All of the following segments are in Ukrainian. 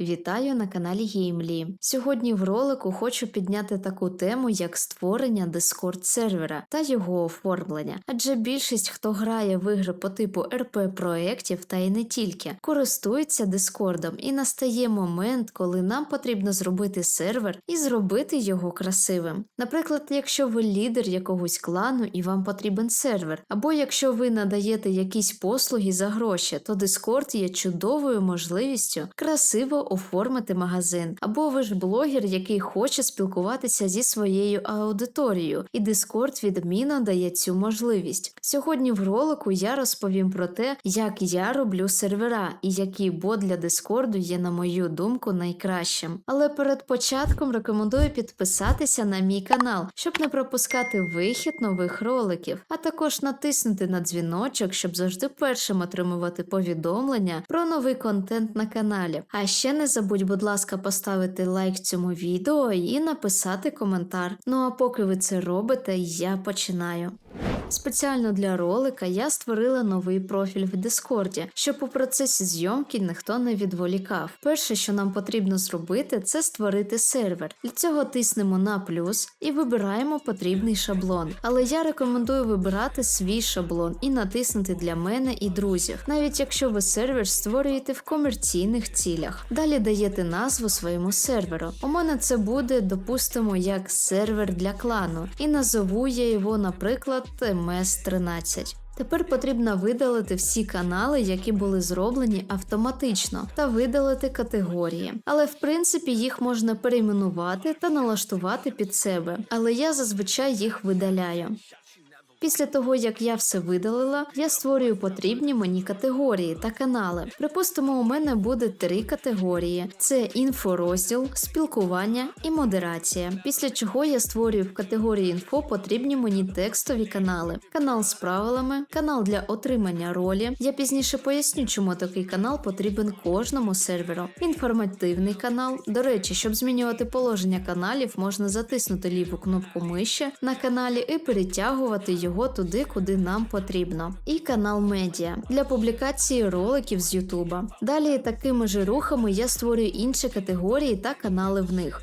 Вітаю на каналі Геймлі. Сьогодні в ролику хочу підняти таку тему, як створення Discord сервера та його оформлення. Адже більшість, хто грає в ігри по типу РП проєктів та й не тільки, користуються Дискордом, і настає момент, коли нам потрібно зробити сервер і зробити його красивим. Наприклад, якщо ви лідер якогось клану і вам потрібен сервер, або якщо ви надаєте якісь послуги за гроші, то Discord є чудовою можливістю красиво оформити магазин. Або ви ж блогер, який хоче спілкуватися зі своєю аудиторією, і Discord відмінно дає цю можливість. Сьогодні в ролику я розповім про те, як я роблю сервера і який бот для Discord є, на мою думку, найкращим. Але перед початком рекомендую підписатися на мій канал, щоб не пропускати вихід нових роликів, а також натиснути на дзвіночок, щоб завжди першим отримувати повідомлення про новий контент на каналі. А ще не забудь, будь ласка, поставити лайк цьому відео і написати коментар. Ну а поки ви це робите, я починаю. Спеціально для ролика я створила новий профіль в Дискорді, щоб у процесі зйомки ніхто не відволікав. Перше, що нам потрібно зробити, це створити сервер. Для цього тиснемо на плюс і вибираємо потрібний шаблон. Але я рекомендую вибирати свій шаблон і натиснути для мене і друзів, навіть якщо ви сервер створюєте в комерційних цілях. Далі даєте назву своєму серверу. У мене це буде, допустимо, як сервер для клану, і назову я його, наприклад, МС13. Тепер потрібно видалити всі канали, які були зроблені автоматично, та видалити категорії. Але в принципі їх можна перейменувати та налаштувати під себе. Але я зазвичай їх видаляю. Після того, як я все видалила, я створюю потрібні мені категорії та канали. Припустимо, у мене буде три категорії: це інфорозділ, спілкування і модерація. Після чого я створюю в категорії інфо потрібні мені текстові канали, канал з правилами, канал для отримання ролі. Я пізніше поясню, чому такий канал потрібен кожному серверу. Інформативний канал. До речі, щоб змінювати положення каналів, можна затиснути ліву кнопку миші на каналі і перетягувати його туди, куди нам потрібно. І канал медіа для публікації роликів з Ютуба. Далі такими ж рухами я створюю інші категорії та канали в них.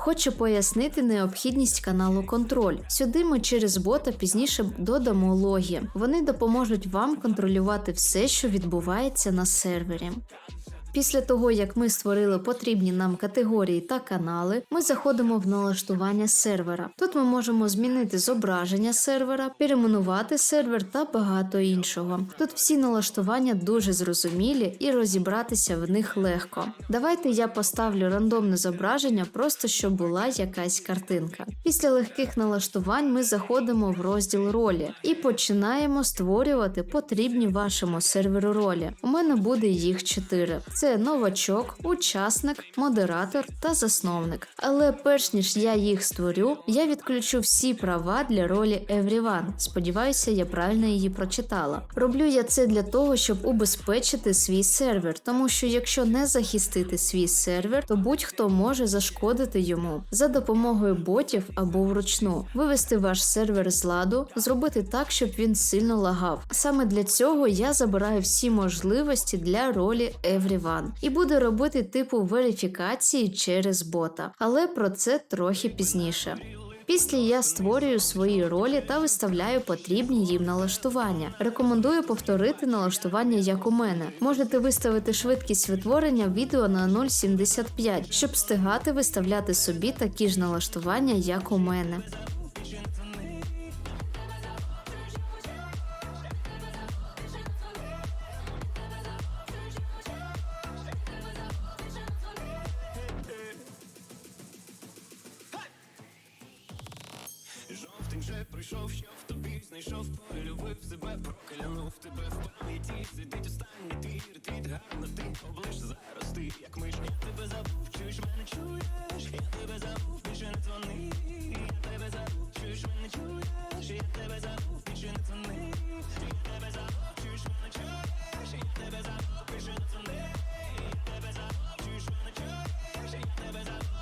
Хочу пояснити необхідність каналу контроль. Сюди ми через бота пізніше додамо логи. Вони допоможуть вам контролювати все, що відбувається на сервері. Після того, як ми створили потрібні нам категорії та канали, ми заходимо в налаштування сервера. Тут ми можемо змінити зображення сервера, перейменувати сервер та багато іншого. Тут всі налаштування дуже зрозумілі і розібратися в них легко. Давайте я поставлю рандомне зображення, просто щоб була якась картинка. Після легких налаштувань ми заходимо в розділ ролі і починаємо створювати потрібні вашому серверу ролі. У мене буде їх чотири. Це новачок, учасник, модератор та засновник. Але перш ніж я їх створю, я відключу всі права для ролі Everyone. Сподіваюся, я правильно її прочитала. Роблю я це для того, щоб убезпечити свій сервер, тому що якщо не захистити свій сервер, то будь-хто може зашкодити йому за допомогою ботів або вручну, вивести ваш сервер з ладу, зробити так, щоб він сильно лагав. Саме для цього я забираю всі можливості для ролі Everyone і буде робити типу верифікації через бота, але про це трохи пізніше. Після я створюю свої ролі та виставляю потрібні їм налаштування. Рекомендую повторити налаштування як у мене. Можете виставити швидкість витворення відео на 0,75, щоб встигати виставляти собі такі ж налаштування, як у мене. Чуєш мене чуєш, я тебе забув, більше не дзвони. Я тебе забув, чуєш мене чуєш, я тебе забув, більше не дзвони. Я тебе забув, чуєш мене чуєш, я тебе забув, більше не дзвони. Я тебе забув, чуєш мене чуєш, я тебе забув,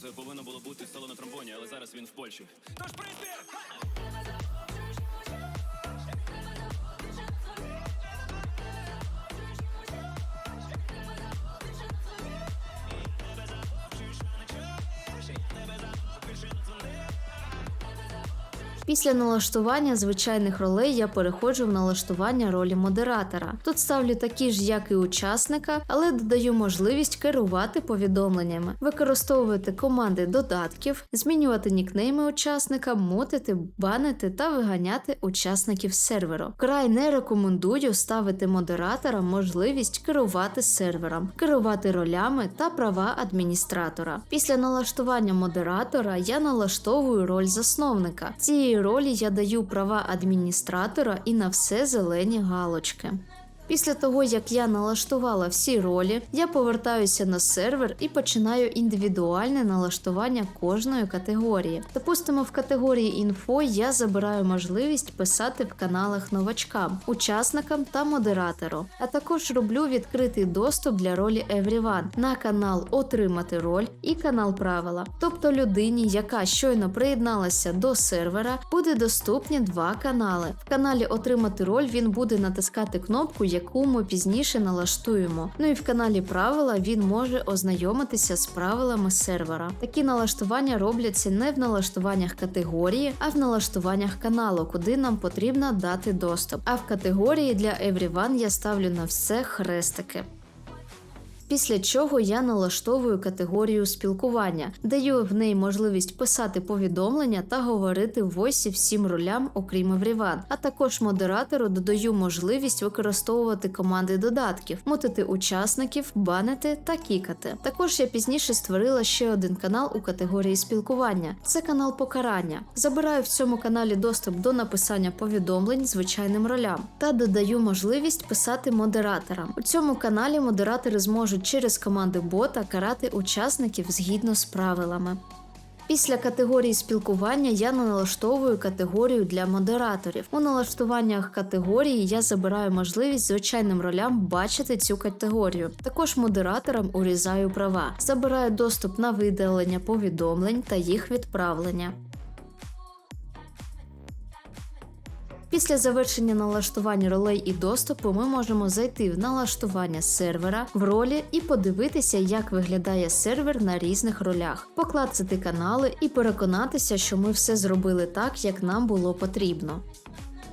ось тут е, повинно було бути стало на тромбоні, але зараз він в Польщі. Тож приспів! Після налаштування звичайних ролей я переходжу в налаштування ролі модератора. Тут ставлю такі ж, як і учасника, але додаю можливість керувати повідомленнями, використовувати команди додатків, змінювати нікнейми учасника, мутити, банити та виганяти учасників серверу. Край не рекомендую ставити модераторам можливість керувати сервером, керувати ролями та права адміністратора. Після налаштування модератора я налаштовую роль засновника. Цієї ролі я даю права адміністратора і на все зелені галочки. Після того, як я налаштувала всі ролі, я повертаюся на сервер і починаю індивідуальне налаштування кожної категорії. Допустимо, в категорії інфо я забираю можливість писати в каналах новачкам, учасникам та модератору. А також роблю відкритий доступ для ролі Everyone на канал Отримати роль і канал правила. Тобто людині, яка щойно приєдналася до сервера, буде доступні два канали. В каналі Отримати роль він буде натискати кнопку, яку ми пізніше налаштуємо. Ну і в каналі правила він може ознайомитися з правилами сервера. Такі налаштування робляться не в налаштуваннях категорії, а в налаштуваннях каналу, куди нам потрібно дати доступ. А в категорії для Everyone я ставлю на все хрестики. Після чого я налаштовую категорію спілкування, даю в неї можливість писати повідомлення та говорити в войсі всім ролям, окрім Евріван. А також модератору додаю можливість використовувати команди додатків, мутити учасників, банити та кікати. Також я пізніше створила ще один канал у категорії спілкування. Це канал покарання. Забираю в цьому каналі доступ до написання повідомлень звичайним ролям та додаю можливість писати модераторам. У цьому каналі модератори зможуть через команди бота карати учасників згідно з правилами. Після категорії спілкування я налаштовую категорію для модераторів. У налаштуваннях категорії я забираю можливість звичайним ролям бачити цю категорію. Також модераторам урізаю права, забираю доступ на видалення повідомлень та їх відправлення. Після завершення налаштування ролей і доступу ми можемо зайти в налаштування сервера в ролі і подивитися, як виглядає сервер на різних ролях, поклацати канали і переконатися, що ми все зробили так, як нам було потрібно.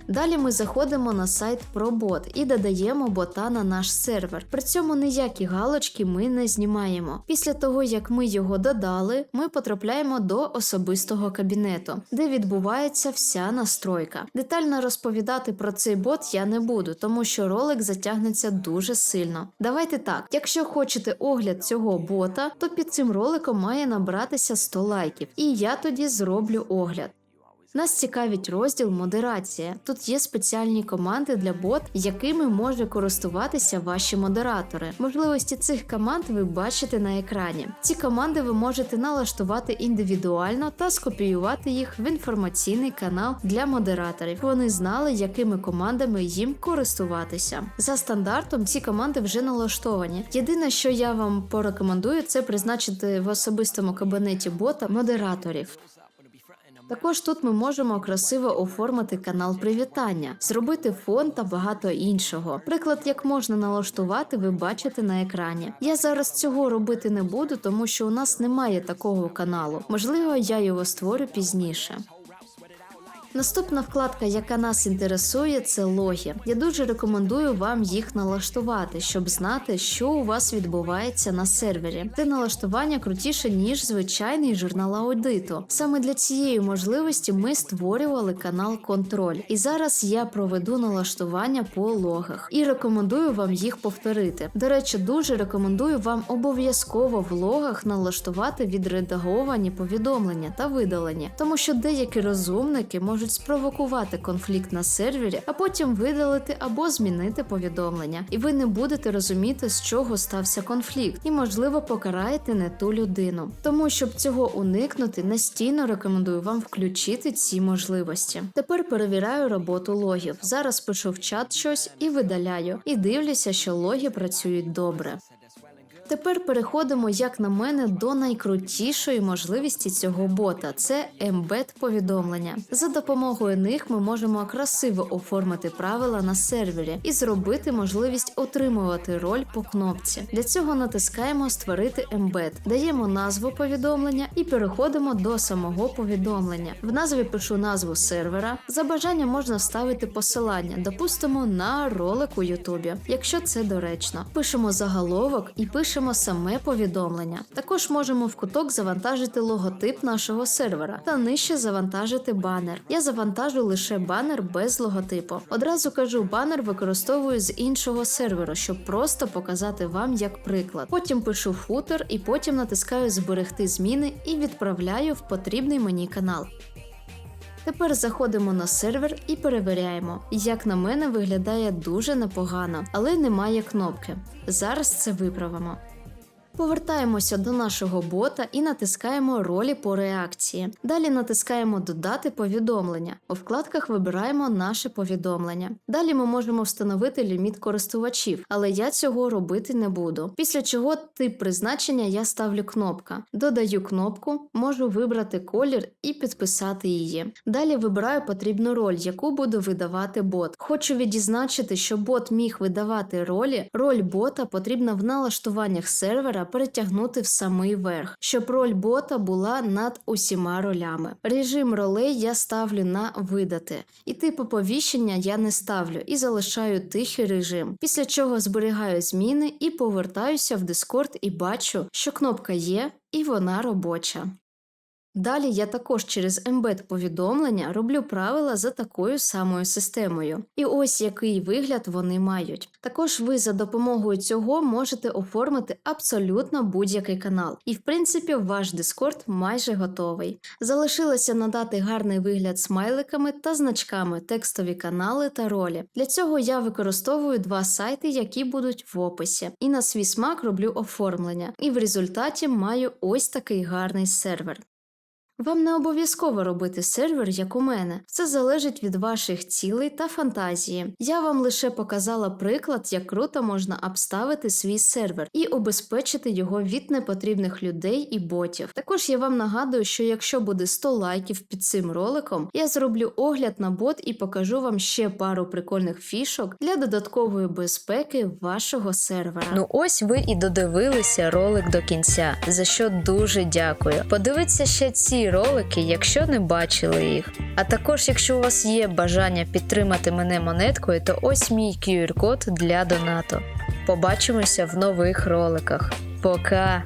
Далі ми заходимо на сайт ProBot і додаємо бота на наш сервер. При цьому ніякі галочки ми не знімаємо. Після того, як ми його додали, ми потрапляємо до особистого кабінету, де відбувається вся настройка. Детально розповідати про цей бот я не буду, тому що ролик затягнеться дуже сильно. Давайте так, якщо хочете огляд цього бота, то під цим роликом має набратися 100 лайків, і я тоді зроблю огляд. Нас цікавить розділ модерація. Тут є спеціальні команди для бот, якими може користуватися ваші модератори. Можливості цих команд ви бачите на екрані. Ці команди ви можете налаштувати індивідуально та скопіювати їх в інформаційний канал для модераторів. Вони знали, якими командами їм користуватися. За стандартом ці команди вже налаштовані. Єдине, що я вам порекомендую, це призначити в особистому кабінеті бота модераторів. Також тут ми можемо красиво оформити канал привітання, зробити фон та багато іншого. Приклад, як можна налаштувати, ви бачите на екрані. Я зараз цього робити не буду, тому що у нас немає такого каналу. Можливо, я його створю пізніше. Наступна вкладка, яка нас інтересує, це логи. Я дуже рекомендую вам їх налаштувати, щоб знати, що у вас відбувається на сервері. Це налаштування крутіше ніж звичайний журнал аудиту. Саме для цієї можливості ми створювали канал Контроль. І зараз я проведу налаштування по логах і рекомендую вам їх повторити. До речі, дуже рекомендую вам обов'язково в логах налаштувати відредаговані повідомлення та видалення, тому що деякі розумники можуть спровокувати конфлікт на сервері, а потім видалити або змінити повідомлення, і ви не будете розуміти, з чого стався конфлікт, і можливо покараєте не ту людину. Тому щоб цього уникнути, настійно рекомендую вам включити ці можливості. Тепер перевіряю роботу логів. Зараз пишу в чат щось і видаляю, і дивлюся, що логи працюють добре. Тепер переходимо, як на мене, до найкрутішої можливості цього бота це ембед повідомлення. За допомогою них ми можемо красиво оформити правила на сервері і зробити можливість отримувати роль по кнопці. Для цього натискаємо Створити ембед, даємо назву повідомлення і переходимо до самого повідомлення. В назві пишу назву сервера. За бажанням можна вставити посилання, допустимо, на ролик у Ютубі, якщо це доречно. Пишемо заголовок і пишемо саме повідомлення. Також можемо в куток завантажити логотип нашого сервера та нижче завантажити банер. Я завантажу лише банер без логотипу. Одразу кажу, банер використовую з іншого серверу, щоб просто показати вам як приклад. Потім пишу футер і потім натискаю зберегти зміни і відправляю в потрібний мені канал. Тепер заходимо на сервер і перевіряємо. Як на мене, виглядає дуже непогано, але немає кнопки. Зараз це виправимо. Повертаємося до нашого бота і натискаємо ролі по реакції. Далі натискаємо Додати повідомлення. У вкладках вибираємо наше повідомлення. Далі ми можемо встановити ліміт користувачів, але я цього робити не буду. Після чого тип призначення я ставлю кнопка. Додаю кнопку, можу вибрати колір і підписати її. Далі вибираю потрібну роль, яку буду видавати бот. Хочу відзначити, що бот міг видавати ролі. Роль бота потрібна в налаштуваннях сервера перетягнути в самий верх, щоб роль бота була над усіма ролями. Режим ролей я ставлю на видати, і тип оповіщення я не ставлю і залишаю тихий режим. Після чого зберігаю зміни і повертаюся в Discord і бачу, що кнопка є і вона робоча. Далі я також через ембед повідомлення роблю правила за такою самою системою. І ось який вигляд вони мають. Також ви за допомогою цього можете оформити абсолютно будь-який канал. І в принципі ваш Discord майже готовий. Залишилося надати гарний вигляд смайликами та значками текстові канали та ролі. Для цього я використовую два сайти, які будуть в описі. І на свій смак роблю оформлення. І в результаті маю ось такий гарний сервер. Вам не обов'язково робити сервер, як у мене. Це залежить від ваших цілей та фантазії. Я вам лише показала приклад, як круто можна обставити свій сервер і обезпечити його від непотрібних людей і ботів. Також я вам нагадую, що якщо буде 100 лайків під цим роликом, я зроблю огляд на бот і покажу вам ще пару прикольних фішок для додаткової безпеки вашого сервера. Ну ось ви і додивилися ролик до кінця, за що дуже дякую. Подивіться ще ці ролики, якщо не бачили їх. А також, якщо у вас є бажання підтримати мене монеткою, то ось мій QR-код для донату. Побачимося в нових роликах. Пока!